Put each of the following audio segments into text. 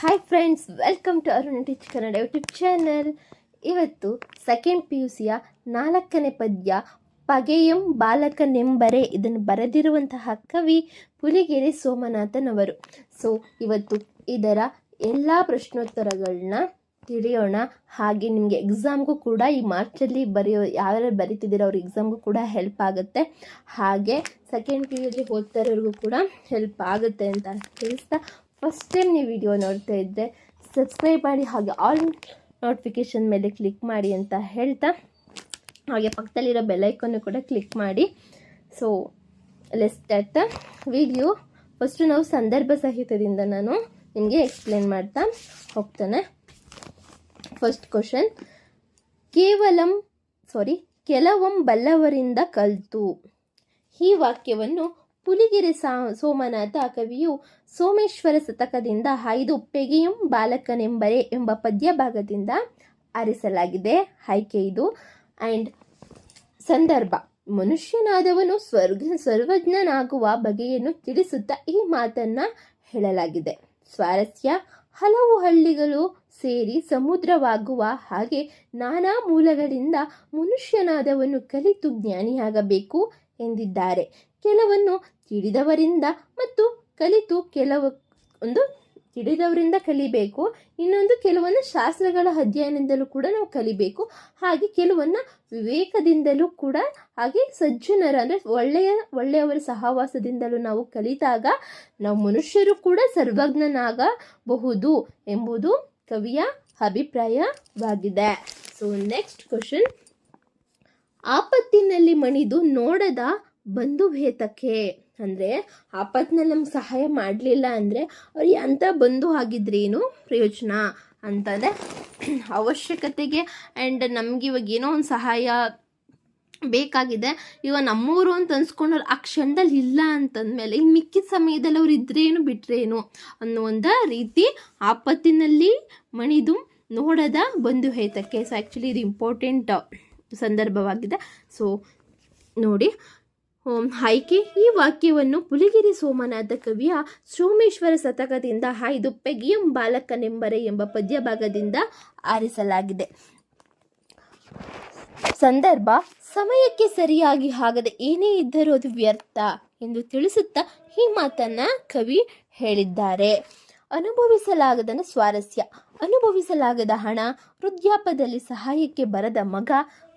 Hi friends welcome to Arun teach Kannada YouTube channel ಇವತ್ತು second P U ಸಿಯ ನಾಲ್ಕನೇ ಪದ್ಯ, ಪಗೆಯಂ ಬಾಲಕನೆಂಬರೆ ಇದನ್ನು ಬರೆದಿರುವಂತಹ ಕವಿ ಪುಲಿಗೆರೆ ಸೋಮನಾಥನವರು. ಸೊ ಇವತ್ತು ಇದರ ಎಲ್ಲ ಪ್ರಶ್ನೋತ್ತರಗಳನ್ನ ತಿಳಿಯೋಣ. ಹಾಗೆ ನಿಮಗೆ ಎಕ್ಸಾಮ್ಗೂ ಕೂಡ ಈ ಮಾರ್ಚಲ್ಲಿ ಬರೆಯೋ ಯಾರ್ಯಾರು ಬರಿತಿದ್ದೀರೋ ಅವ್ರ ಎಕ್ಸಾಮ್ಗೂ ಕೂಡ ಹೆಲ್ಪ್ ಆಗುತ್ತೆ. ಹಾಗೆ ಸೆಕೆಂಡ್ ಪಿ ಯು ಸಿ ಇರೋರಿಗೂ ಕೂಡ ಹೆಲ್ಪ್ ಆಗುತ್ತೆ ಅಂತ ತಿಳಿಸ್ತಾ ಫಸ್ಟ್ ಟೈಮ್ ನೀವು ವಿಡಿಯೋ ನೋಡ್ತಾ ಇದ್ದರೆ ಸಬ್ಸ್ಕ್ರೈಬ್ ಮಾಡಿ ಹಾಗೆ ಆಲ್ ನೋಟಿಫಿಕೇಷನ್ ಮೇಲೆ ಕ್ಲಿಕ್ ಮಾಡಿ ಅಂತ ಹೇಳ್ತಾ. ಹಾಗೆ ಪಕ್ಕದಲ್ಲಿರೋ ಬೆಲ್ಲೈಕನ್ನು ಕೂಡ ಕ್ಲಿಕ್ ಮಾಡಿ. So let's start video first ನಾವು ಸಂದರ್ಭ ಸಹಿತದಿಂದ ನಾನು ನಿಮಗೆ ಎಕ್ಸ್ಪ್ಲೇನ್ ಮಾಡ್ತಾ ಹೋಗ್ತಾನೆ. ಫಸ್ಟ್ ಕ್ವಶನ್ ಕೇವಲಂ ಸಾರಿ ಕೆಲವಂ ಬಲ್ಲವರಿಂದ ಕಲಿತು. ಈ ವಾಕ್ಯವನ್ನು ಪುಲಿಗೆರೆ ಸಾ, ಸೋಮನಾಥ ಕವಿಯು ಸೋಮೇಶ್ವರ ಶತಕದಿಂದ ಐದು ಪೆಗೆಯಂ ಬಾಲಕನೆಂಬರೆ ಎಂಬ ಪದ್ಯ ಭಾಗದಿಂದ ಆರಿಸಲಾಗಿದೆ. ಆಯ್ಕೆ ಇದು. ಆ್ಯಂಡ್ ಸಂದರ್ಭ. ಮನುಷ್ಯನಾದವನು ಸ್ವರ್ಗ, ಸರ್ವಜ್ಞನಾಗುವ ಬಗೆಯನ್ನು ತಿಳಿಸುತ್ತಾ ಈ ಮಾತನ್ನು ಹೇಳಲಾಗಿದೆ. ಸ್ವಾರಸ್ಯ. ಹಲವು ಹಳ್ಳಿಗಳು ಸೇರಿ ಸಮುದ್ರವಾಗುವ ಹಾಗೆ ನಾನಾ ಮೂಲಗಳಿಂದ ಮನುಷ್ಯನಾದವನು ಕಲಿತು ಜ್ಞಾನಿಯಾಗಬೇಕು ಎಂದಿದ್ದಾರೆ. ಕೆಲವನ್ನು ತಿಳಿದವರಿಂದ ಮತ್ತು ಕಲಿತು ಕೆಲವು, ಒಂದು ತಿಳಿದವರಿಂದ ಕಲಿಬೇಕು. ಇನ್ನೊಂದು ಕೆಲವೊಂದು ಶಾಸ್ತ್ರಗಳ ಅಧ್ಯಯನದಿಂದಲೂ ಕೂಡ ನಾವು ಕಲಿಬೇಕು. ಹಾಗೆ ಕೆಲವನ್ನ ವಿವೇಕದಿಂದಲೂ ಕೂಡ, ಹಾಗೆ ಸಜ್ಜನರ ಅಂದರೆ ಒಳ್ಳೆಯ, ಒಳ್ಳೆಯವರ ಸಹವಾಸದಿಂದಲೂ ನಾವು ಕಲಿತಾಗ ನಾವು ಮನುಷ್ಯರು ಕೂಡ ಸರ್ವಜ್ಞನಾಗಬಹುದು ಎಂಬುದು ಕವಿಯ ಅಭಿಪ್ರಾಯವಾಗಿದೆ. ಸೊ ನೆಕ್ಸ್ಟ್ ಕ್ವಶನ್ ಆಪತ್ತಿನಲ್ಲಿ ಮಣಿದು ನೋಡದ ಬಂಧುಭೇತಕ್ಕೆ ಅಂದರೆ ಆಪತ್ನಲ್ಲಿ ನಮ್ಗೆ ಸಹಾಯ ಮಾಡಲಿಲ್ಲ ಅಂದರೆ ಅವ್ರು ಎಂಥ ಬಂಧು ಆಗಿದ್ರೇನು ಪ್ರಯೋಜನ ಅಂತಂದರೆ ಅವಶ್ಯಕತೆಗೆ ಆ್ಯಂಡ್ ನಮ್ಗೆ ಇವಾಗ ಏನೋ ಒಂದು ಸಹಾಯ ಬೇಕಾಗಿದೆ. ಇವಾಗ ನಮ್ಮೂರು ಅಂತ ಅನ್ಸ್ಕೊಂಡವ್ರು ಆ ಕ್ಷಣದಲ್ಲಿ ಇಲ್ಲ ಅಂತಂದಮೇಲೆ ಇನ್ನು ಮಿಕ್ಕಿದ ಸಮಯದಲ್ಲಿ ಅವ್ರು ಇದ್ರೇನು ಬಿಟ್ರೇನು ಅನ್ನೋ ಒಂದು ರೀತಿ ಆಪತ್ತಿನಲ್ಲಿ ಮಣಿದು ನೋಡದ ಬಂಧು ಹೇತಕ್ಕೆ ಸೊ ಆ್ಯಕ್ಚುಲಿ ಇದು ಇಂಪಾರ್ಟೆಂಟ್ ಸಂದರ್ಭವಾಗಿದೆ. ಸೊ ನೋಡಿ. ಆಯ್ಕೆ. ಈ ವಾಕ್ಯವನ್ನು ಪುಲಿಗಿರಿ ಸೋಮನಾಥ ಕವಿಯ ಸೋಮೇಶ್ವರ ಶತಕದಿಂದ ಹಾಯ್ದು ಪೆಗಿಯಂ ಬಾಲಕನೆಂಬರೆ ಎಂಬ ಪದ್ಯ ಭಾಗದಿಂದ ಆರಿಸಲಾಗಿದೆ. ಸಂದರ್ಭ, ಸಮಯಕ್ಕೆ ಸರಿಯಾಗಿ ಆಗದೆ ಏನೇ ಇದ್ದರೂ ಅದು ವ್ಯರ್ಥ ಎಂದು ತಿಳಿಸುತ್ತಾ ಈ ಮಾತನ್ನ ಕವಿ ಹೇಳಿದ್ದಾರೆ. ಅನುಭವಿಸಲಾಗದನ ಸ್ವಾರಸ್ಯ. ಅನುಭವಿಸಲಾಗದ ಹಣ ವೃದ್ಧಾಪದಲ್ಲಿ ಸಹಾಯಕ್ಕೆ ಬರದ ಮಗ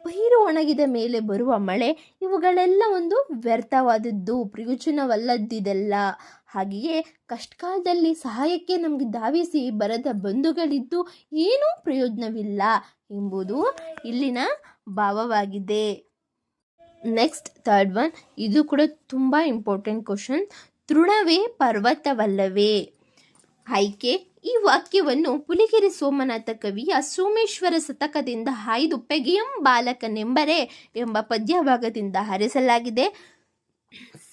ಪೈರು ಒಣಗಿದ ಮೇಲೆ ಬರುವ ಮಳೆ ಇವುಗಳೆಲ್ಲ ಒಂದು ವ್ಯರ್ಥವಾದದ್ದು, ಪ್ರಯೋಜನವಲ್ಲದ್ದಿದೆಲ್ಲ. ಹಾಗೆಯೇ ಕಷ್ಟಕಾಲದಲ್ಲಿ ಸಹಾಯಕ್ಕೆ ನಮಗೆ ಧಾವಿಸಿ ಬರದ ಬಂಧುಗಳಿದ್ದು ಏನೂ ಪ್ರಯೋಜನವಿಲ್ಲ ಎಂಬುದು ಇಲ್ಲಿನ ಭಾವವಾಗಿದೆ. ನೆಕ್ಸ್ಟ್ ಥರ್ಡ್ ಒನ್, ಇದು ಕೂಡ ತುಂಬ ಇಂಪಾರ್ಟೆಂಟ್ ಕ್ವಶನ್. ತೃಣವೇ ಪರ್ವತವಲ್ಲವೇ? ಆಯ್ಕೆ ಈ ವಾಕ್ಯವನ್ನು ಪುಲಿಗೆರೆ ಸೋಮನಾಥ ಕವಿಯ ಸೋಮೇಶ್ವರ ಶತಕದಿಂದ ಹಾಯ್ದು ಪೆಗೆಯಂ ಬಾಲಕನೆಂಬರೆ ಎಂಬ ಪದ್ಯಭಾಗದಿಂದ ಹರಿಸಲಾಗಿದೆ.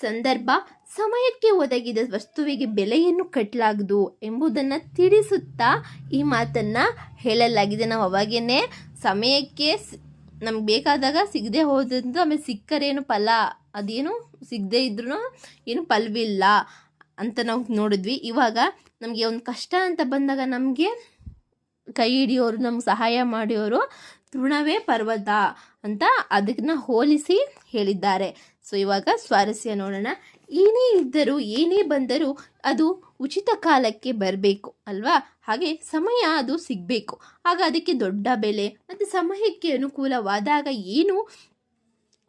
ಸಂದರ್ಭ, ಸಮಯಕ್ಕೆ ಒದಗಿದ ವಸ್ತುವಿಗೆ ಬೆಲೆಯನ್ನು ಕಟ್ಟಲಾಗದು ಎಂಬುದನ್ನು ತಿಳಿಸುತ್ತಾ ಈ ಮಾತನ್ನು ಹೇಳಲಾಗಿದೆ. ನಾವು ಅವಾಗೇನೆ ಸಮಯಕ್ಕೆ ನಮ್ಗೆ ಬೇಕಾದಾಗ ಸಿಗದೆ ಹೋದಂತ ಆಮೇಲೆ ಸಿಕ್ಕರೇನು ಫಲ? ಅದೇನು ಸಿಗದೆ ಇದ್ರೂ ಏನು ಫಲವಿಲ್ಲ. ಅಂತ ನಾವು ನೋಡಿದ್ವಿ. ಇವಾಗ ನಮಗೆ ಒಂದು ಕಷ್ಟ ಅಂತ ಬಂದಾಗ ನಮಗೆ ಕೈ ಹಿಡಿಯೋರು, ನಮ್ಗೆ ಸಹಾಯ ಮಾಡಿಯೋರು ತೃಣವೇ ಪರ್ವತ ಅಂತ ಅದನ್ನ ಹೋಲಿಸಿ ಹೇಳಿದ್ದಾರೆ. ಸೊ, ಇವಾಗ ಸ್ವಾರಸ್ಯ ನೋಡೋಣ. ಏನೇ ಇದ್ದರೂ, ಏನೇ ಬಂದರೂ ಅದು ಉಚಿತ ಕಾಲಕ್ಕೆ ಬರಬೇಕು ಅಲ್ವಾ? ಹಾಗೆ ಸಮಯ ಅದು ಸಿಗಬೇಕು. ಆಗ ಅದಕ್ಕೆ ದೊಡ್ಡ ಬೆಲೆ, ಮತ್ತು ಸಮಯಕ್ಕೆ ಅನುಕೂಲವಾದಾಗ ಏನು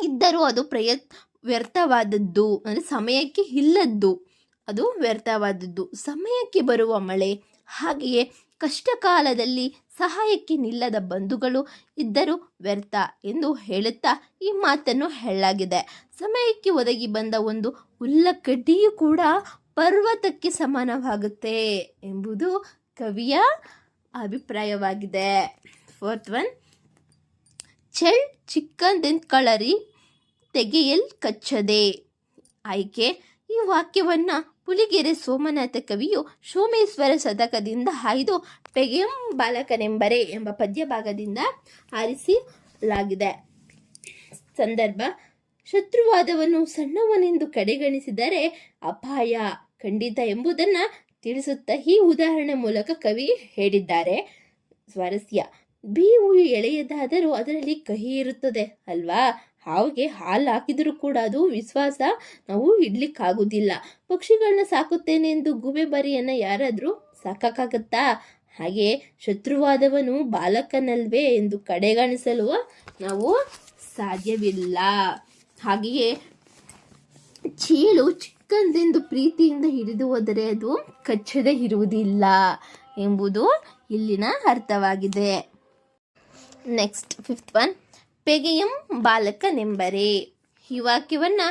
ಇದ್ದರೂ ಅದು ಪ್ರಯತ್ ವ್ಯರ್ಥವಾದದ್ದು, ಅಂದರೆ ಸಮಯಕ್ಕೆ ಇಲ್ಲದ್ದು. ಅದು ವ್ಯರ್ಥವಾದದ್ದು. ಸಮಯಕ್ಕೆ ಬರುವ ಮಳೆ, ಹಾಗೆಯೇ ಕಷ್ಟಕಾಲದಲ್ಲಿ ಸಹಾಯಕ್ಕೆ ನಿಲ್ಲದ ಬಂಧುಗಳು ಇದ್ದರೂ ವ್ಯರ್ಥ ಎಂದು ಹೇಳುತ್ತಾ ಈ ಮಾತನ್ನು ಹೇಳಲಾಗಿದೆ. ಸಮಯಕ್ಕೆ ಒದಗಿ ಬಂದ ಒಂದು ಉಲ್ಲಕಡ್ಡಿಯೂ ಕೂಡ ಪರ್ವತಕ್ಕೆ ಸಮಾನವಾಗುತ್ತೆ ಎಂಬುದು ಕವಿಯ ಅಭಿಪ್ರಾಯವಾಗಿದೆ. ಫೋರ್ತ್ ಒನ್, ಚೆಳ್ ಚಿಕ್ಕಂದೆಂದ್ಕಳರಿ ತೆಗೆಯಲ್ ಕಚ್ಚದೆ. ಆಯ್ಕೆ ಈ ವಾಕ್ಯವನ್ನು ಪುಲಿಗೆರೆ ಸೋಮನಾಥ ಕವಿಯು ಸೋಮೇಶ್ವರ ಶತಕದಿಂದ ಹಾಯ್ದು ಪೆಗೆಂ ಬಾಲಕನೆಂಬರೆ ಎಂಬ ಪದ್ಯ ಭಾಗದಿಂದ ಆರಿಸಲಾಗಿದೆ. ಸಂದರ್ಭ, ಶತ್ರುವಾದವನ್ನು ಸಣ್ಣವನೆಂದು ಕಡೆಗಣಿಸಿದರೆ ಅಪಾಯ ಖಂಡಿತ ಎಂಬುದನ್ನು ತಿಳಿಸುತ್ತಾ ಈ ಉದಾಹರಣೆ ಮೂಲಕ ಕವಿ ಹೇಳಿದ್ದಾರೆ. ಸ್ವಾರಸ್ಯ, ಬೀವು ಎಳೆಯದಾದರೂ ಅದರಲ್ಲಿ ಕಹಿ ಇರುತ್ತದೆ ಅಲ್ವಾ? ಹಾವಿಗೆ ಹಾಲು ಹಾಕಿದರೂ ಕೂಡ ಅದು ವಿಶ್ವಾಸ ನಾವು ಇಡ್ಲಿಕ್ಕಾಗೋದಿಲ್ಲ. ಪಕ್ಷಿಗಳನ್ನ ಸಾಕುತ್ತೇನೆ ಎಂದು ಗುಬೆ ಬರಿಯನ್ನು ಯಾರಾದರೂ ಸಾಕಕ್ಕಾಗತ್ತಾ? ಹಾಗೆ ಶತ್ರುವಾದವನು ಬಾಲಕನಲ್ವೇ ಎಂದು ಕಡೆಗಣಿಸಲು ನಾವು ಸಾಧ್ಯವಿಲ್ಲ. ಹಾಗೆಯೇ ಚೀಳು ಚಿಕ್ಕಂದೆಂದು ಪ್ರೀತಿಯಿಂದ ಹಿಡಿದು ಹೋದರೆ ಅದು ಕಚ್ಚದೆ ಇರುವುದಿಲ್ಲ ಎಂಬುದು ಇಲ್ಲಿನ ಅರ್ಥವಾಗಿದೆ. Next, fifth one. ಪೆಗೆಯಂ ಬಾಲಕನೆಂಬರೆ. ಈ ವಾಕ್ಯವನ್ನು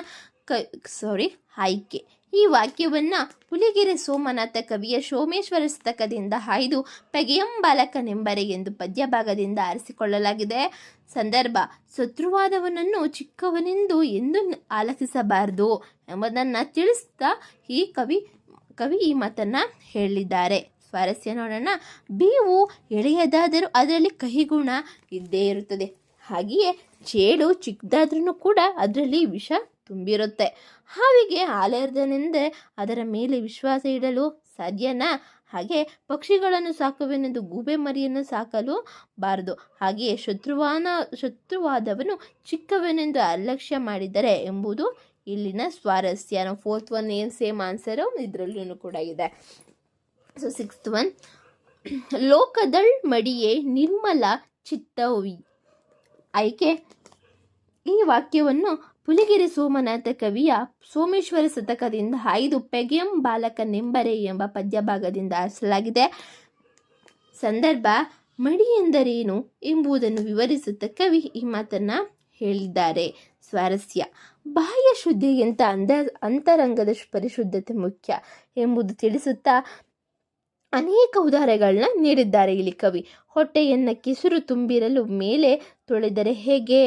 ಕ ಸಾರಿ ಆಯ್ಕೆ. ಈ ವಾಕ್ಯವನ್ನು ಪುಲಿಗೆರೆ ಸೋಮನಾಥ ಕವಿಯ ಸೋಮೇಶ್ವರ ಸ್ತಕದಿಂದ ಹಾಯ್ದು ಪೆಗೆಯಂ ಬಾಲಕನೆಂಬರೆ ಎಂದು ಪದ್ಯಭಾಗದಿಂದ ಆರಿಸಿಕೊಳ್ಳಲಾಗಿದೆ. ಸಂದರ್ಭ, ಶತ್ರುವಾದವನನ್ನು ಚಿಕ್ಕವನೆಂದು ಎಂದು ಆಲಸಿಸಬಾರದು ಎಂಬುದನ್ನು ತಿಳಿಸ್ತಾ ಈ ಕವಿ ಕವಿ ಈ ಮಾತನ್ನು ಹೇಳಿದ್ದಾರೆ. ಸ್ವಾರಸ್ಯ ನೋಡೋಣ, ಬೀವು ಎಳೆಯದಾದರೂ ಅದರಲ್ಲಿ ಕಹಿಗುಣ ಇದ್ದೇ ಇರುತ್ತದೆ. ಹಾಗೆಯೇ ಚೇಳು ಚಿಕ್ಕದಾದ್ರೂ ಕೂಡ ಅದರಲ್ಲಿ ವಿಷ ತುಂಬಿರುತ್ತೆ. ಹಾವಿಗೆ ಹಾಲೆರ್ದನೆಂದೇ ಅದರ ಮೇಲೆ ವಿಶ್ವಾಸ ಇಡಲು ಸಾಧ್ಯನಾ? ಹಾಗೆ ಪಕ್ಷಿಗಳನ್ನು ಸಾಕುವೆನೆಂದು ಗೂಬೆ ಮರಿಯನ್ನು ಸಾಕಲು ಬಾರದು. ಹಾಗೆಯೇ ಶತ್ರುವಾನ, ಶತ್ರುವಾದವನು ಚಿಕ್ಕವನೆಂದು ಅಲಕ್ಷ್ಯ ಮಾಡಿದರೆ ಎಂಬುದು ಇಲ್ಲಿನ ಸ್ವಾರಸ್ಯ. ನಾವು ಫೋರ್ತ್ ಒನ್ ಏನು ಸೇಮ್ ಆನ್ಸರು ಇದರಲ್ಲೂ ಕೂಡ ಇದೆ. ಸೊ ಸಿಕ್ಸ್ತ್ ಒನ್ ಲೋಕದಳ್ ಮಡಿಯೇ ನಿರ್ಮಲ ಚಿತ್ತವಿ ಆಯ್ಕೆ. ಈ ವಾಕ್ಯವನ್ನು ಪುಲಿಗಿರಿ ಸೋಮನಾಥ ಕವಿಯ ಸೋಮೇಶ್ವರ ಶತಕದಿಂದ ಐದು ಪೆಗೆಂ ಬಾಲಕ ನೆಂಬರೆ ಎಂಬ ಪದ್ಯಭಾಗದಿಂದ ಆರಿಸಲಾಗಿದೆ. ಸಂದರ್ಭ, ಮಡಿ ಎಂದರೇನು ಎಂಬುದನ್ನು ವಿವರಿಸುತ್ತ ಕವಿ ಈ ಮಾತನ್ನು ಹೇಳಿದ್ದಾರೆ. ಸ್ವಾರಸ್ಯ, ಬಾಹ್ಯ ಶುದ್ಧಿಗಿಂತ ಅಂದ, ಅಂತರಂಗದ ಪರಿಶುದ್ಧತೆ ಮುಖ್ಯ ಎಂಬುದು ತಿಳಿಸುತ್ತಾ ಅನೇಕ ಉದಾಹರಣೆಗಳನ್ನ ನೀಡಿದ್ದಾರೆ ಇಲ್ಲಿ ಕವಿ. ಹೊಟ್ಟೆಯನ್ನು ಕೆಸರು ತುಂಬಿರಲು ಮೇಲೆ ತೊಳೆದರೆ ಹೇಗೆ?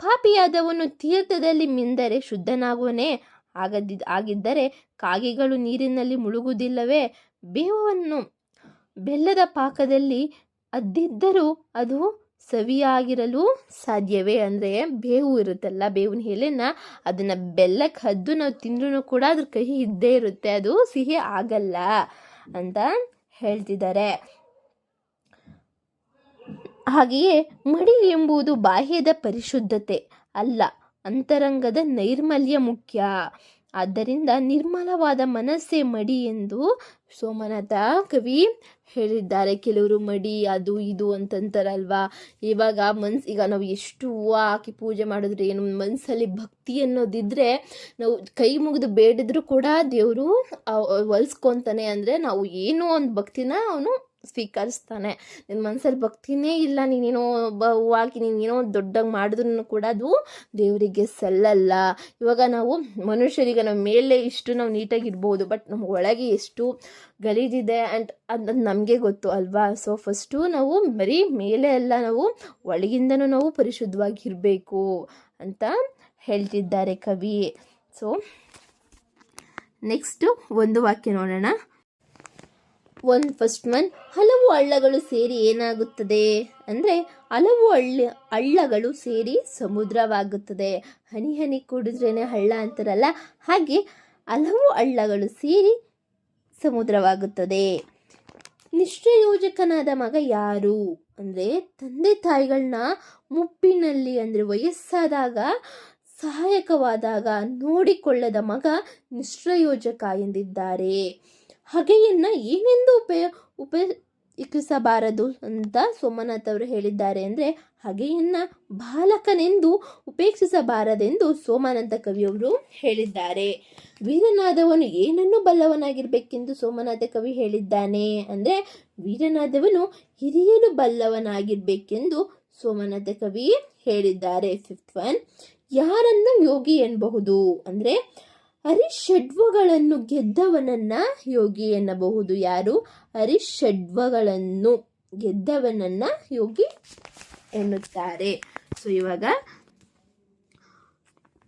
ಪಾಪಿಯಾದವನು ತೀರ್ಥದಲ್ಲಿ ಮಿಂದರೆ ಶುದ್ಧನಾಗುವನೇ? ಆಗದಿ ಆಗಿದ್ದರೆ ಕಾಗೆಗಳು ನೀರಿನಲ್ಲಿ ಮುಳುಗುವುದಿಲ್ಲವೇ? ಬೇವನ್ನು ಬೆಲ್ಲದ ಪಾಕದಲ್ಲಿ ಅದ್ದಿದ್ದರೂ ಅದು ಸವಿಯಾಗಿರಲು ಸಾಧ್ಯವೇ? ಅಂದರೆ ಬೇವು ಇರುತ್ತಲ್ಲ, ಬೇವಿನ ಎಲೆನ ಅದನ್ನು ಬೆಲ್ಲಕ್ಕೆ ಹದ್ದು ನಾವು ತಿಂದ್ರೂ ಕೂಡ ಅದ್ರ ಕಹಿ ಇದ್ದೇ ಇರುತ್ತೆ. ಅದು ಸಿಹಿ ಆಗಲ್ಲ. ಅಂತ ಹೇಳ್ತಿದ್ದಾರೆ. ಹಾಗೆಯೇ ಮಡಿ ಎಂಬುದು ಬಾಹ್ಯದ ಪರಿಶುದ್ಧತೆ ಅಲ್ಲ ಅಂತರಂಗದ ನೈರ್ಮಲ್ಯ ಮುಖ್ಯ. ಆದ್ದರಿಂದ ನಿರ್ಮಲವಾದ ಮನಸ್ಸೇ ಮಡಿ ಎಂದು ಸೋಮನಾಥ ಕವಿ ಹೇಳಿದ್ದಾರೆ. ಕೆಲವರು ಮಡಿ, ಅದು ಇದು ಅಂತಂತಾರಲ್ವಾ? ಇವಾಗ ಮನ್ಸು, ಈಗ ನಾವು ಎಷ್ಟು ಹೂವು ಹಾಕಿ ಪೂಜೆ ಮಾಡಿದ್ರೆ, ಏನು ಮನಸ್ಸಲ್ಲಿ ಭಕ್ತಿ ಅನ್ನೋದಿದ್ರೆ ನಾವು ಕೈ ಮುಗಿದು ಬೇಡಿದ್ರು ಕೂಡ ದೇವರು ಒಲ್ಸ್ಕೊತಾನೆ ಅಂದರೆ ನಾವು ಏನೋ ಒಂದು ಭಕ್ತಿನ ಅವನು ಸ್ವೀಕರಿಸ್ತಾನೆ. ನಿನ್ನ ಮನಸ್ಸಲ್ಲಿ ಭಕ್ತಿನೇ ಇಲ್ಲ, ನೀನೇನೋ ಬ ಹೂವಾಗಿ ನೀನೇನೋ ದೊಡ್ಡಾಗಿ ಮಾಡಿದ್ರು ಕೂಡ ಅದು ದೇವರಿಗೆ ಸಲ್ಲಲ್ಲ. ಇವಾಗ ನಾವು ಮನುಷ್ಯರಿಗೆ ನಮ್ಮ ಮೇಲೆ ಇಷ್ಟು ನಾವು ನೀಟಾಗಿರ್ಬೋದು ಬಟ್ ನಮ್ಮ ಒಳಗೆ ಎಷ್ಟು ಗಲೀಜಿದೆ ಆ್ಯಂಡ್ ಅದು ನಮಗೆ ಗೊತ್ತು ಅಲ್ವಾ? ಸೊ ಫಸ್ಟು ನಾವು ಬರೀ ಮೇಲೆ ಎಲ್ಲ ನಾವು ಒಳಗಿಂದನೂ ನಾವು ಪರಿಶುದ್ಧವಾಗಿರಬೇಕು ಅಂತ ಹೇಳ್ತಿದ್ದಾರೆ ಕವಿ. ಸೊ ನೆಕ್ಸ್ಟು ಒಂದು ವಾಕ್ಯ ನೋಡೋಣ. ಒಂದು ಫಸ್ಟ್ ಒನ್ ಹಲವು ಹಳ್ಳಗಳು ಸೇರಿ ಏನಾಗುತ್ತದೆ ಅಂದರೆ ಹಲವು ಹಳ್ಳ ಹಳ್ಳಗಳು ಸೇರಿ ಸಮುದ್ರವಾಗುತ್ತದೆ. ಹನಿ ಹನಿ ಕುಡಿದ್ರೇ ಹಳ್ಳ ಅಂತಾರಲ್ಲ, ಹಾಗೆ ಹಲವು ಹಳ್ಳಗಳು ಸೇರಿ ಸಮುದ್ರವಾಗುತ್ತದೆ. ನಿಷ್ಠಯೋಜಕನಾದ ಮಗ ಯಾರು ಅಂದರೆ ತಂದೆ ತಾಯಿಗಳನ್ನ ಮುಪ್ಪಿನಲ್ಲಿ ಅಂದರೆ ವಯಸ್ಸಾದಾಗ, ಸಹಾಯಕವಾದಾಗ ನೋಡಿಕೊಳ್ಳದ ಮಗ ನಿಷ್ಠಯೋಜಕ ಎಂದಿದ್ದಾರೆ. ಹಗೆಯನ್ನು ಏನೆಂದು ಉಪಯ, ಉಪಯೋಗಿಸಬಾರದು ಅಂತ ಸೋಮನಾಥ್ ಅವರು ಹೇಳಿದ್ದಾರೆ ಅಂದರೆ ಹಗೆಯನ್ನು ಬಾಲಕನೆಂದು ಉಪೇಕ್ಷಿಸಬಾರದೆಂದು ಸೋಮನಾಥ ಕವಿಯವರು ಹೇಳಿದ್ದಾರೆ. ವೀರನಾದವನು ಏನನ್ನು ಬಲ್ಲವನಾಗಿರಬೇಕೆಂದು ಸೋಮನಾಥ ಕವಿ ಹೇಳಿದ್ದಾನೆ ಅಂದರೆ ವೀರನಾದವನು ಹಿರಿಯಲು ಬಲ್ಲವನಾಗಿರಬೇಕೆಂದು ಸೋಮನಾಥ ಕವಿ ಹೇಳಿದ್ದಾರೆ. ಫಿಫ್ತ್ ಒನ್, ಯಾರನ್ನು ಯೋಗಿ ಎನ್ನಬಹುದು ಅಂದರೆ ಹರಿಷಡ್ವಗಳನ್ನು ಗೆದ್ದವನನ್ನ ಯೋಗಿ ಎನ್ನಬಹುದು. ಯಾರು? ಹರಿಷಡ್ವಗಳನ್ನು ಗೆದ್ದವನನ್ನ ಯೋಗಿ ಎನ್ನುತ್ತಾರೆ. ಸೊ ಇವಾಗ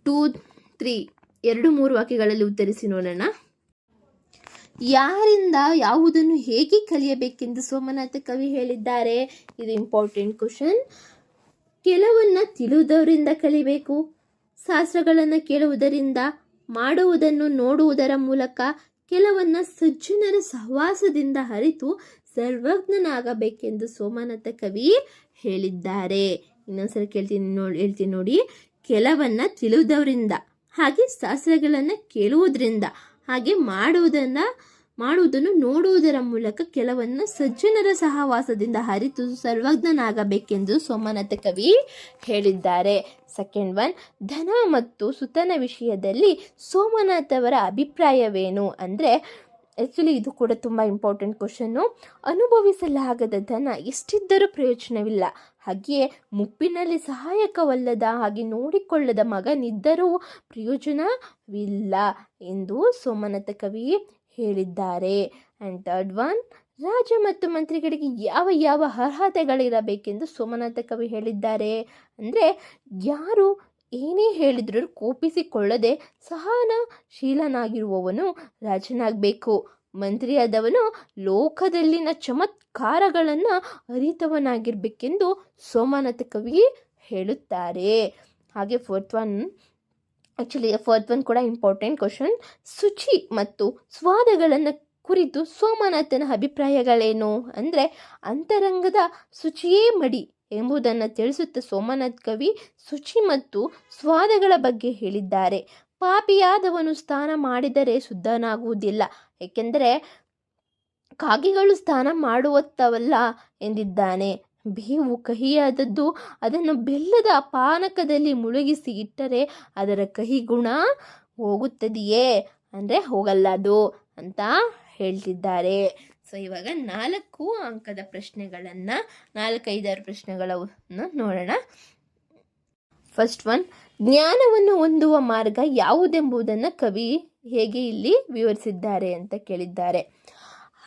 ಟೂ ತ್ರೀ ಎರಡು, ಮೂರು ವಾಕ್ಯಗಳಲ್ಲಿ ಉತ್ತರಿಸಿ ನೋಡೋಣ. ಯಾರಿಂದ ಯಾವುದನ್ನು ಹೇಗೆ ಕಲಿಯಬೇಕೆಂದು ಸೋಮನಾಥ ಕವಿ ಹೇಳಿದ್ದಾರೆ. ಇದು ಇಂಪಾರ್ಟೆಂಟ್ ಕ್ವಶನ್ ಕೆಲವನ್ನ ತಿಳಿದವರಿಂದ ಕಲಿಬೇಕು, ಶಾಸ್ತ್ರಗಳನ್ನು ಕೇಳುವುದರಿಂದ ಮಾಡುವುದನ್ನು ನೋಡುವುದರ ಮೂಲಕ ಕೆಲವನ್ನ ಸಜ್ಜನರ ಸಹವಾಸದಿಂದ ಅರಿತು ಸರ್ವಜ್ಞನಾಗಬೇಕೆಂದು ಸೋಮನಾಥ ಕವಿ ಹೇಳಿದ್ದಾರೆ. ಇನ್ನೊಂದ್ಸಲ ಕೇಳ್ತೀನಿ ನೋಡಿ ಹೇಳ್ತೀನಿ ನೋಡಿ. ಕೆಲವನ್ನ ತಿಳಿದವರಿಂದ, ಹಾಗೆ ಶಾಸ್ತ್ರಗಳನ್ನು ಕೇಳುವುದರಿಂದ, ಹಾಗೆ ಮಾಡುವುದನ್ನ ಮಾಡುವುದನ್ನು ನೋಡುವುದರ ಮೂಲಕ ಕೆಲವನ್ನ ಸಜ್ಜನರ ಸಹವಾಸದಿಂದ ಹರಿತು ಸರ್ವಜ್ಞನಾಗಬೇಕೆಂದು ಸೋಮನಾಥ ಕವಿ ಹೇಳಿದ್ದಾರೆ. ಸೆಕೆಂಡ್ ಒನ್ ಧನ ಮತ್ತು ಸುತನ ವಿಷಯದಲ್ಲಿ ಸೋಮನಾಥವರ ಅಭಿಪ್ರಾಯವೇನು ಅಂದರೆ ಆ್ಯಕ್ಚುಲಿ ಇದು ಕೂಡ ತುಂಬ ಇಂಪಾರ್ಟೆಂಟ್ ಕ್ವಶನ್ನು ಅನುಭವಿಸಲಾಗದ ಧನ ಎಷ್ಟಿದ್ದರೂ ಪ್ರಯೋಜನವಿಲ್ಲ. ಹಾಗೆಯೇ ಮುಪ್ಪಿನಲ್ಲಿ ಸಹಾಯಕವಲ್ಲದ ಹಾಗೆ ನೋಡಿಕೊಳ್ಳದ ಮಗನಿದ್ದರೂ ಪ್ರಯೋಜನವಿಲ್ಲ ಎಂದು ಸೋಮನಾಥ ಕವಿ ಹೇಳಿದ್ದಾರೆ. ಆ್ಯಂಡ್ ಥರ್ಡ್ ಒನ್ ರಾಜ ಮತ್ತು ಮಂತ್ರಿಗಳಿಗೆ ಯಾವ ಯಾವ ಅರ್ಹತೆಗಳಿರಬೇಕೆಂದು ಸೋಮನಾಥ ಕವಿ ಹೇಳಿದ್ದಾರೆ. ಅಂದರೆ ಯಾರು ಏನೇ ಹೇಳಿದರೂ ಕೋಪಿಸಿಕೊಳ್ಳದೆ ಸಹನಶೀಲನಾಗಿರುವವನು ರಾಜನಾಗಬೇಕು. ಮಂತ್ರಿಯಾದವನು ಲೋಕದಲ್ಲಿನ ಚಮತ್ಕಾರಗಳನ್ನು ಅರಿತವನಾಗಿರಬೇಕೆಂದು ಸೋಮನಾಥ ಕವಿ ಹೇಳುತ್ತಾರೆ. ಹಾಗೆ fourth one actually fourth one ಕೂಡ ಇಂಪಾರ್ಟೆಂಟ್ ಕ್ವಶನ್ ಶುಚಿ ಮತ್ತು ಸ್ವಾದಗಳನ್ನು ಕುರಿತು ಸೋಮನಾಥನ ಅಭಿಪ್ರಾಯಗಳೇನು? ಅಂದರೆ ಅಂತರಂಗದ ಶುಚಿಯೇ ಮಡಿ ಎಂಬುದನ್ನು ತಿಳಿಸುತ್ತ ಸೋಮನಾಥ್ ಕವಿ. ಶುಚಿ ಮತ್ತು ಸ್ವಾದಗಳ ಬಗ್ಗೆ ಹೇಳಿದ್ದಾರೆ. ಪಾಪಿಯಾದವನು ಸ್ನಾನ ಮಾಡಿದರೆ ಶುದ್ಧನಾಗುವುದಿಲ್ಲ. ಏಕೆಂದರೆ ಕಾಗಿಗಳು ಸ್ನಾನ ಮಾಡುವತ್ತವಲ್ಲ ಎಂದಿದ್ದಾನೆ. ಬೇವು ಕಹಿಯಾದದ್ದು ಅದನ್ನು ಬೆಲ್ಲದ ಪಾನಕದಲ್ಲಿ ಮುಳುಗಿಸಿ ಇಟ್ಟರೆ ಅದರ ಕಹಿ ಗುಣ ಹೋಗುತ್ತದೆಯೇ? ಅಂದರೆ ಹೋಗಲ್ಲ ಅದು ಅಂತ ಹೇಳ್ತಿದ್ದಾರೆ. ಸೊ ಇವಾಗ ನಾಲ್ಕು ಅಂಕದ ಪ್ರಶ್ನೆಗಳನ್ನು, ನಾಲ್ಕೈದಾರು ಪ್ರಶ್ನೆಗಳನ್ನು ನೋಡೋಣ. ಫಸ್ಟ್ ಒನ್ ಜ್ಞಾನವನ್ನು ಹೊಂದುವ ಮಾರ್ಗ ಯಾವುದೆಂಬುದನ್ನು ಕವಿ ಹೇಗೆ ಇಲ್ಲಿ ವಿವರಿಸಿದ್ದಾರೆ ಅಂತ ಕೇಳಿದ್ದಾರೆ.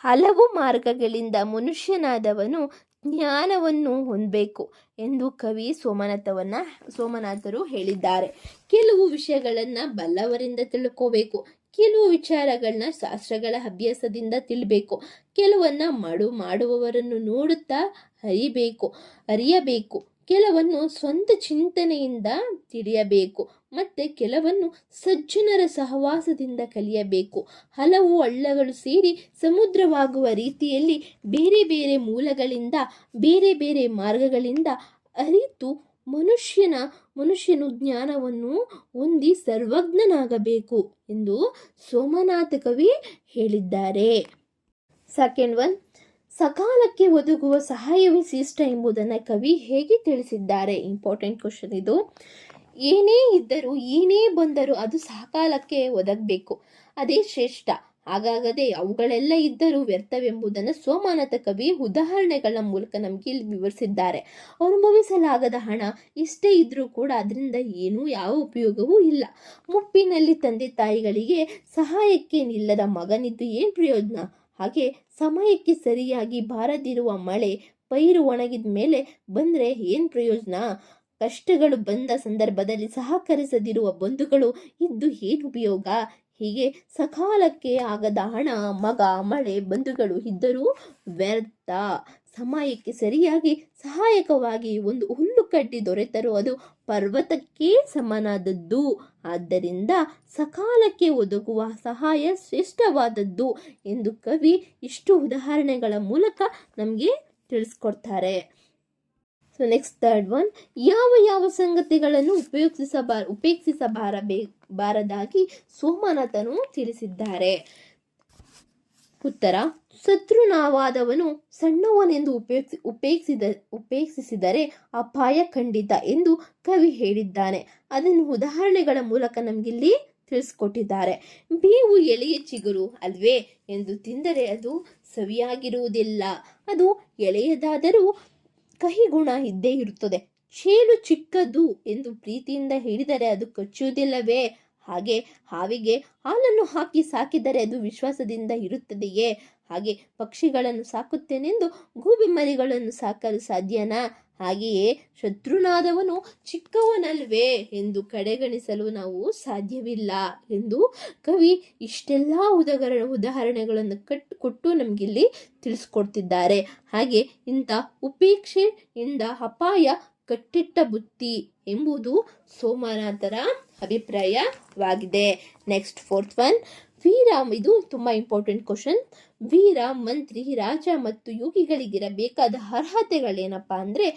ಹಲವು ಮಾರ್ಗಗಳಿಂದ ಮನುಷ್ಯನಾದವನು ಜ್ಞಾನವನ್ನು ಹೊಂದಬೇಕು ಎಂದು ಕವಿ ಸೋಮನಾಥವನ್ನು ಸೋಮನಾಥರು ಹೇಳಿದ್ದಾರೆ. ಕೆಲವು ವಿಷಯಗಳನ್ನು ಬಲ್ಲವರಿಂದ ತಿಳ್ಕೋಬೇಕು. ಕೆಲವು ವಿಚಾರಗಳನ್ನ ಶಾಸ್ತ್ರಗಳ ಅಭ್ಯಾಸದಿಂದ ತಿಳಿಬೇಕು. ಕೆಲವನ್ನ ಮಾಡು ಮಾಡುವವರನ್ನು ನೋಡುತ್ತಾ ಅರಿಬೇಕು. ಅರಿಯಬೇಕು. ಕೆಲವನ್ನು ಸ್ವಂತ ಚಿಂತನೆಯಿಂದ ತಿಳಿಯಬೇಕು ಮತ್ತೆ ಕೆಲವನ್ನು ಸಜ್ಜನರ ಸಹವಾಸದಿಂದ ಕಲಿಯಬೇಕು. ಹಲವು ಹಳ್ಳಗಳು ಸೇರಿ ಸಮುದ್ರವಾಗುವ ರೀತಿಯಲ್ಲಿ ಬೇರೆ ಬೇರೆ ಮೂಲಗಳಿಂದ, ಬೇರೆ ಬೇರೆ ಮಾರ್ಗಗಳಿಂದ ಅರಿತು ಮನುಷ್ಯನ, ಮನುಷ್ಯನು ಜ್ಞಾನವನ್ನು ಹೊಂದಿ ಸರ್ವಜ್ಞನಾಗಬೇಕು ಎಂದು ಸೋಮನಾಥ ಕವಿ ಹೇಳಿದ್ದಾರೆ. Second one. ಸಕಾಲಕ್ಕೆ ಒದಗುವ ಸಹಾಯವೇ ಶಿಷ್ಟ ಎಂಬುದನ್ನು ಕವಿ ಹೇಗೆ ತಿಳಿಸಿದ್ದಾರೆ? ಇಂಪಾರ್ಟೆಂಟ್ ಕ್ವಶನ್ ಇದು. ಏನೇ ಇದ್ದರೂ, ಏನೇ ಬಂದರೂ ಅದು ಸಕಾಲಕ್ಕೆ ಒದಗಬೇಕು. ಅದೇ ಶ್ರೇಷ್ಠ. ಹಾಗಾಗದೆ ಅವುಗಳೆಲ್ಲ ಇದ್ದರೂ ವ್ಯರ್ಥವೆಂಬುದನ್ನು ಸೋಮಾನತ ಕವಿ ಉದಾಹರಣೆಗಳ ಮೂಲಕ ನಮಗೆ ಇಲ್ಲಿ ವಿವರಿಸಿದ್ದಾರೆ. ಅನುಭವಿಸಲಾಗದ ಹಣ ಇಷ್ಟೇ ಇದ್ದರೂ ಕೂಡ ಅದರಿಂದ ಏನೂ ಯಾವ ಉಪಯೋಗವೂ ಇಲ್ಲ. ಮುಪ್ಪಿನಲ್ಲಿ ತಂದೆ ತಾಯಿಗಳಿಗೆ ಸಹಾಯಕ್ಕೆ ನಿಲ್ಲದ ಮಗನಿದ್ದು ಏನು ಪ್ರಯೋಜನ? ಹಾಗೆ ಸಮಯಕ್ಕೆ ಸರಿಯಾಗಿ ಬಾರದಿರುವ ಮಳೆ ಪೈರು ಒಣಗಿದ ಮೇಲೆ ಬಂದರೆ ಏನು ಪ್ರಯೋಜನ? ಕಷ್ಟಗಳು ಬಂದ ಸಂದರ್ಭದಲ್ಲಿ ಸಹಕರಿಸದಿರುವ ಬಂಧುಗಳು ಇದ್ದು ಏನು ಉಪಯೋಗ? ಹೀಗೆ ಸಕಾಲಕ್ಕೆ ಆಗದ ಹಣ, ಮಗ, ಮಳೆ, ಬಂಧುಗಳು ಇದ್ದರೂ ವ್ಯರ್ಥ. ಸಮಯಕ್ಕೆ ಸರಿಯಾಗಿ ಸಹಾಯಕವಾಗಿ ಒಂದು ಹುಲ್ಲು ಕಡ್ಡಿ ದೊರೆತರೂ ಅದು ಪರ್ವತಕ್ಕೆ ಸಮನಾದದ್ದು. ಆದ್ದರಿಂದ ಸಕಾಲಕ್ಕೆ ಒದಗುವ ಸಹಾಯ ಶ್ರೇಷ್ಠವಾದದ್ದು ಎಂದು ಕವಿ ಇಷ್ಟು ಉದಾಹರಣೆಗಳ ಮೂಲಕ ನಮಗೆ ತಿಳಿಸ್ಕೊಡ್ತಾರೆ. ಸೊ ನೆಕ್ಸ್ಟ್ ಥರ್ಡ್ ಒನ್ ಯಾವ ಯಾವ ಸಂಗತಿಗಳನ್ನು ಉಪಯೋಗಿಸಬಾರ ಉಪೇಕ್ಷಿಸಬಾರಬೇ, ಬಾರದಾಗಿ ಸೋಮನಾಥನು ತಿಳಿಸಿದ್ದಾರೆ. ಉತ್ತರ, ಶತ್ರುನಾವಾದವನು ಸಣ್ಣವನೆಂದು ಉಪೇಕ್ಷಿ ಉಪೇಕ್ಷಿಸಿದ ಉಪೇಕ್ಷಿಸಿದರೆ ಅಪಾಯ ಖಂಡಿತ ಎಂದು ಕವಿ ಹೇಳಿದ್ದಾನೆ. ಅದನ್ನು ಉದಾಹರಣೆಗಳ ಮೂಲಕ ನಮಗಿಲ್ಲಿ ತಿಳಿಸ್ಕೊಟ್ಟಿದ್ದಾರೆ. ಬೇವು ಎಳೆಯ ಚಿಗುರು ಅಲ್ವೇ ಎಂದು ತಿಂದರೆ ಅದು ಸವಿಯಾಗಿರುವುದಿಲ್ಲ. ಅದು ಎಳೆಯದಾದರೂ ಕಹಿ ಗುಣ ಇದ್ದೇ ಇರುತ್ತದೆ. ಚೇಳು ಚಿಕ್ಕದು ಎಂದು ಪ್ರೀತಿಯಿಂದ ಹೇಳಿದರೆ ಅದು ಕಚ್ಚುವುದಿಲ್ಲವೇ? ಹಾಗೆ ಹಾವಿಗೆ ಹಾಲನ್ನು ಹಾಕಿ ಸಾಕಿದರೆ ಅದು ವಿಶ್ವಾಸದಿಂದ ಇರುತ್ತದೆಯೇ? ಹಾಗೆ ಪಕ್ಷಿಗಳನ್ನು ಸಾಕುತ್ತೇನೆಂದು ಗೂಬಿ ಮರಿಗಳನ್ನು ಸಾಕಲು ಸಾಧ್ಯನಾ? ಹಾಗೆಯೇ ಶತ್ರುನಾದವನು ಚಿಕ್ಕವನಲ್ವೇ ಎಂದು ಕಡೆಗಣಿಸಲು ನಾವು ಸಾಧ್ಯವಿಲ್ಲ ಎಂದು ಕವಿ ಇಷ್ಟೆಲ್ಲ ಉದಾಹರಣೆ ಉದಾಹರಣೆಗಳನ್ನು ಕಟ್ಟು ಕೊಟ್ಟು ನಮಗಿಲ್ಲಿ ತಿಳಿಸ್ಕೊಡ್ತಿದ್ದಾರೆ. ಹಾಗೆ ಇಂಥ ಉಪೇಕ್ಷೆಯಿಂದ ಅಪಾಯ ಕಟ್ಟಿಟ್ಟ ಬುತ್ತಿ ಎಂಬುದು ಸೋಮನಾಥರ ಅಭಿಪ್ರಾಯವಾಗಿದೆ. ನೆಕ್ಸ್ಟ್ ಫೋರ್ತ್ ಒನ್ ವೀರ ಇದು ತುಂಬ ಇಂಪಾರ್ಟೆಂಟ್ ಕ್ವಶನ್ ವೀರ ಮಂತ್ರಿ, ರಾಜ ಮತ್ತು ಯೋಗಿಗಳಿಗಿರಬೇಕಾದ ಅರ್ಹತೆಗಳೇನಪ್ಪ ಅಂದರೆ,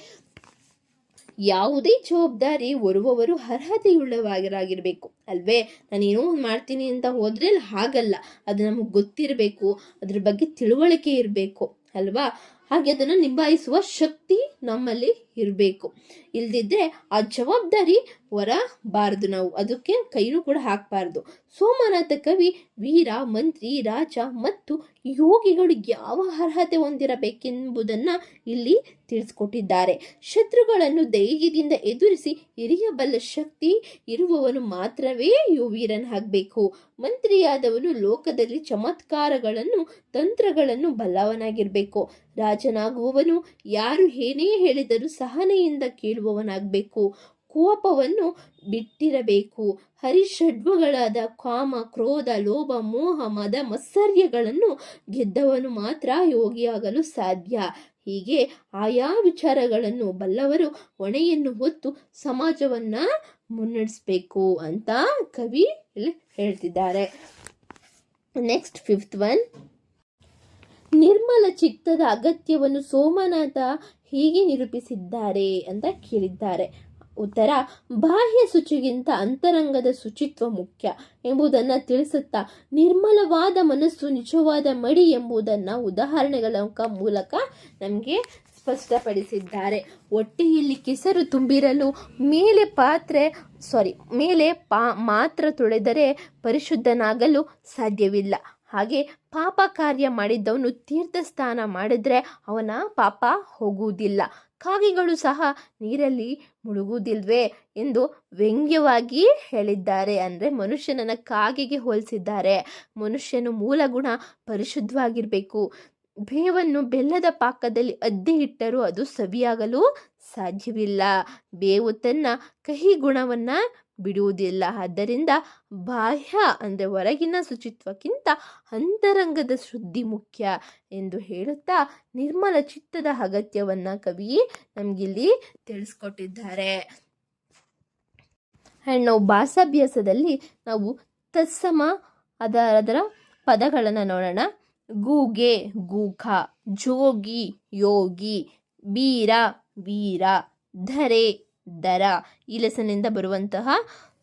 ಯಾವುದೇ ಜವಾಬ್ದಾರಿ ಹೊರುವವರು ಅರ್ಹತೆಯುಳ್ಳವಾಗಿರಾಗಿರಬೇಕು ಅಲ್ವೇ? ನಾನೇನೋ ಒಂದು ಮಾಡ್ತೀನಿ ಅಂತ ಹೋದ್ರೆ ಹಾಗಲ್ಲ. ಅದು ನಮಗೆ ಗೊತ್ತಿರಬೇಕು. ಅದ್ರ ಬಗ್ಗೆ ತಿಳುವಳಿಕೆ ಇರಬೇಕು. ಅಲ್ವಾ? ಹಾಗೆ ಅದನ್ನು ನಿಭಾಯಿಸುವ ಶಕ್ತಿ ನಮ್ಮಲ್ಲಿ ಇರಬೇಕು. ಇಲ್ದಿದ್ರೆ ಆ ಜವಾಬ್ದಾರಿ ಹೊರ ಬಾರದು ನಾವು. ಅದಕ್ಕೆ ಕೈನೂ ಕೂಡ ಹಾಕಬಾರ್ದು. ಸೋಮನಾಥ ಕವಿ, ವೀರ, ಮಂತ್ರಿ, ರಾಜ ಮತ್ತು ಯೋಗಿಗಳು ಯಾವ ಅರ್ಹತೆ ಹೊಂದಿರಬೇಕೆಂಬುದನ್ನು ಇಲ್ಲಿ ತಿಳಿಸ್ಕೊಟ್ಟಿದ್ದಾರೆ. ಶತ್ರುಗಳನ್ನು ಧೈರ್ಯದಿಂದ ಎದುರಿಸಿ ಹಿರಿಯಬಲ್ಲ ಶಕ್ತಿ ಇರುವವನು ಮಾತ್ರವೇ ಯು ವೀರನಾಗಬೇಕು ಮಂತ್ರಿಯಾದವನು ಲೋಕದಲ್ಲಿ ಚಮತ್ಕಾರಗಳನ್ನು, ತಂತ್ರಗಳನ್ನು ಬಲ್ಲವನಾಗಿರಬೇಕು. ರಾಜನಾಗುವವನು ಯಾರು ಏನೇ ಹೇಳಿದರೂ ಸಹನೆಯಿಂದ ಕೇಳುವವನಾಗಬೇಕು ಕೋಪವನ್ನು ಬಿಟ್ಟಿರಬೇಕು. ಹರಿಷಡ್ವಗಳಾದ ಕಾಮ, ಕ್ರೋಧ, ಲೋಭ, ಮೋಹ, ಮದ, ಮತ್ಸರ್ಯಗಳನ್ನು ಗೆದ್ದವನು ಮಾತ್ರ ಯೋಗಿಯಾಗಲು ಸಾಧ್ಯ. ಹೀಗೆ ಆಯಾ ವಿಚಾರಗಳನ್ನು ಬಲ್ಲವರು ಹೊಣೆಯನ್ನು ಹೊತ್ತು ಸಮಾಜವನ್ನ ಮುನ್ನಡೆಸಬೇಕು ಅಂತ ಕವಿ ಇಲ್ಲಿ ಹೇಳ್ತಿದ್ದಾರೆ. ನೆಕ್ಸ್ಟ್ ಫಿಫ್ತ್ ಒನ್ ನಿರ್ಮಲ ಚಿತ್ತದ ಅಗತ್ಯವನ್ನು ಸೋಮನಾಥ ಹೀಗೆ ನಿರೂಪಿಸಿದ್ದಾರೆ ಅಂತ ಕೇಳಿದ್ದಾರೆ. ಉತ್ತರ, ಬಾಹ್ಯ ಶುಚಿಗಿಂತ ಅಂತರಂಗದ ಶುಚಿತ್ವ ಮುಖ್ಯ ಎಂಬುದನ್ನು ತಿಳಿಸುತ್ತಾ ನಿರ್ಮಲವಾದ ಮನಸ್ಸು ನಿಜವಾದ ಮಡಿ ಎಂಬುದನ್ನು ಉದಾಹರಣೆಗಳ ಮೂಲಕ ನಮಗೆ ಸ್ಪಷ್ಟಪಡಿಸಿದ್ದಾರೆ. ಒಟ್ಟೆಯಲ್ಲಿ ಕೆಸರು ತುಂಬಿರಲು ಮೇಲೆ ಪಾತ್ರೆ ಸಾರಿ ಮೇಲೆ ಪಾ, ಮಾತ್ರ ತೊಳೆದರೆ ಪರಿಶುದ್ಧನಾಗಲು ಸಾಧ್ಯವಿಲ್ಲ. ಹಾಗೆ ಪಾಪ ಕಾರ್ಯ ಮಾಡಿದ್ದವನು ತೀರ್ಥ ಸ್ನಾನ ಮಾಡಿದ್ರೆ ಅವನ ಪಾಪ ಹೋಗುವುದಿಲ್ಲ. ಕಾಗೆಗಳು ಸಹ ನೀರಲ್ಲಿ ಮುಳುಗುವುದಿಲ್ವೇ ಎಂದು ವ್ಯಂಗ್ಯವಾಗಿ ಹೇಳಿದ್ದಾರೆ. ಅಂದರೆ ಮನುಷ್ಯನನ್ನು ಕಾಗೆಗೆ ಹೋಲಿಸಿದ್ದಾರೆ. ಮನುಷ್ಯನು ಮೂಲ ಗುಣ ಪರಿಶುದ್ಧವಾಗಿರಬೇಕು. ಬೇವನ್ನು ಬೆಲ್ಲದ ಪಾಕದಲ್ಲಿ ಅದ್ದಿ ಇಟ್ಟರೂ ಅದು ಸವಿಯಾಗಲು ಸಾಧ್ಯವಿಲ್ಲ. ಬೇವು ತನ್ನ ಕಹಿ ಗುಣವನ್ನು ಬಿಡುವುದಿಲ್ಲ. ಆದ್ದರಿಂದ ಬಾಹ್ಯ, ಅಂದರೆ ಹೊರಗಿನ ಶುಚಿತ್ವಕ್ಕಿಂತ ಅಂತರಂಗದ ಶುದ್ಧಿ ಮುಖ್ಯ ಎಂದು ಹೇಳುತ್ತಾ ನಿರ್ಮಲ ಚಿತ್ತದ ಅಗತ್ಯವನ್ನು ಕವಿ ನಮಗಿಲ್ಲಿ ತಿಳಿಸ್ಕೊಟ್ಟಿದ್ದಾರೆ. ಆ್ಯಂಡ್ ನಾವು ಭಾಷಾಭ್ಯಾಸದಲ್ಲಿ ನಾವು ತತ್ಸಮ ಅದರ ಅದರ ಪದಗಳನ್ನು ನೋಡೋಣ. ಗೂಗೆ, ಗೂಖ, ಜೋಗಿ, ಯೋಗಿ, ಬೀರ, ವೀರ, ಧರೆ. ದರ ಈ ಲೆಸನ್ನಿಂದ ಬರುವಂತಹ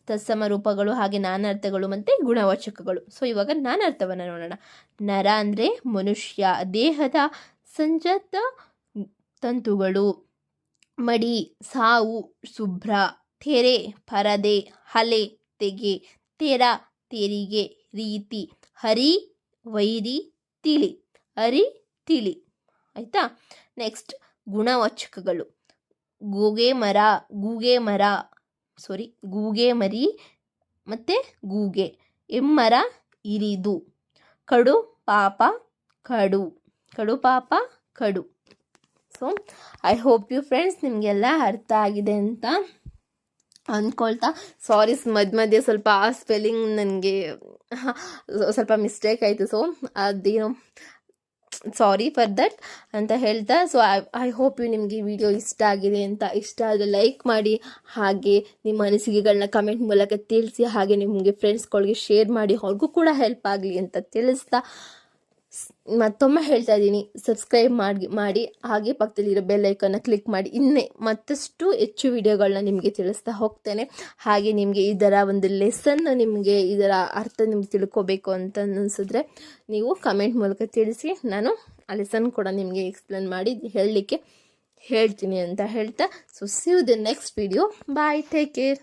ತತ್ಸಮ ರೂಪಗಳು ಹಾಗೆ ನಾನಾರ್ಥಗಳು ಮತ್ತು ಗುಣವಾಚಕಗಳು. ಸೊ ಇವಾಗ ನಾನಾರ್ಥವನ್ನು ನೋಡೋಣ. ನರ ಅಂದರೆ ಮನುಷ್ಯ, ದೇಹದ ಸಂಜಾತ ತಂತುಗಳು, ಮಡಿ, ಸಾವು, ಶುಭ್ರ, ತೆರೆ, ಪರದೆ, ಹಲೆ, ತೆಗೆ, ತೆರ, ತೆರಿಗೆ, ರೀತಿ, ಹರಿ, ವೈರಿ, ತಿಳಿ ಹರಿ ತಿಳಿ. ಆಯಿತಾ? ನೆಕ್ಸ್ಟ್ ಗುಣವಾಚಕಗಳು. ಗೂಗೆ ಮರ ಗೂಗೆ ಮರ ಸಾರಿ ಗೂಗೆ ಮರಿ ಮತ್ತು ಗೂಗೆ. ಎಮ್ಮರ ಇರಿದು. ಕಡು ಪಾಪ ಕಡು. ಕಡು ಪಾಪ ಕಡು. So I hope you friends ನಿಮಗೆಲ್ಲ ಅರ್ಥ ಆಗಿದೆ ಅಂತ ಅಂದ್ಕೊಳ್ತಾ ಸಾರಿ ಮಧ್ಯ ಮಧ್ಯೆ ಸ್ವಲ್ಪ ಆ ಸ್ಪೆಲ್ಲಿಂಗ್ ನನಗೆ ಸ್ವಲ್ಪ ಮಿಸ್ಟೇಕ್ ಆಯಿತು. ಸೊ ಅದೇನೋ ಸಾರಿ ಫಾರ್ ದಟ್ ಅಂತ ಹೇಳ್ತಾ so I I hope you ನಿಮಗೆ ವಿಡಿಯೋ ಇಷ್ಟ ಆಗಿದೆ ಅಂತ. ಇಷ್ಟ ಆದರೆ ಲೈಕ್ ಮಾಡಿ, ಹಾಗೆ ನಿಮ್ಮ ಅನಿಸಿಕೆಗಳನ್ನ ಕಮೆಂಟ್ ಮೂಲಕ ತಿಳಿಸಿ, ಹಾಗೆ ನಿಮಗೆ ಫ್ರೆಂಡ್ಸ್ಗಳಿಗೆ ಶೇರ್ ಮಾಡಿ, ಅವ್ರಿಗೂ ಕೂಡ ಹೆಲ್ಪ್ ಆಗಲಿ ಅಂತ ತಿಳಿಸ್ತಾ. ಮತ್ತೊಮ್ಮೆ ಹೇಳ್ತಾ ಇದ್ದೀನಿ ಸಬ್ಸ್ಕ್ರೈಬ್ ಮಾಡಿ ಮಾಡಿ, ಹಾಗೆ ಪಕ್ಕದಲ್ಲಿರೋ ಬೆಲ್ ಐಕನ್ನ ಕ್ಲಿಕ್ ಮಾಡಿ. ಇನ್ನೇ ಮತ್ತಷ್ಟು ಹೆಚ್ಚು ವಿಡಿಯೋಗಳನ್ನ ನಿಮಗೆ ತಿಳಿಸ್ತಾ ಹೋಗ್ತೇನೆ. ಹಾಗೆ ನಿಮಗೆ ಇದರ ಒಂದು ಲೆಸನ್ ನಿಮಗೆ ಇದರ ಅರ್ಥ ನಿಮ್ಗೆ ತಿಳ್ಕೊಬೇಕು ಅಂತ ಅನ್ನಿಸಿದ್ರೆ ನೀವು ಕಮೆಂಟ್ ಮೂಲಕ ತಿಳಿಸಿ. ನಾನು ಆ ಲೆಸನ್ ಕೂಡ ನಿಮಗೆ ಎಕ್ಸ್ಪ್ಲೇನ್ ಮಾಡಿ ಹೇಳಲಿಕ್ಕೆ ಹೇಳ್ತೀನಿ ಅಂತ ಹೇಳ್ತಾ. So see the next video bye take care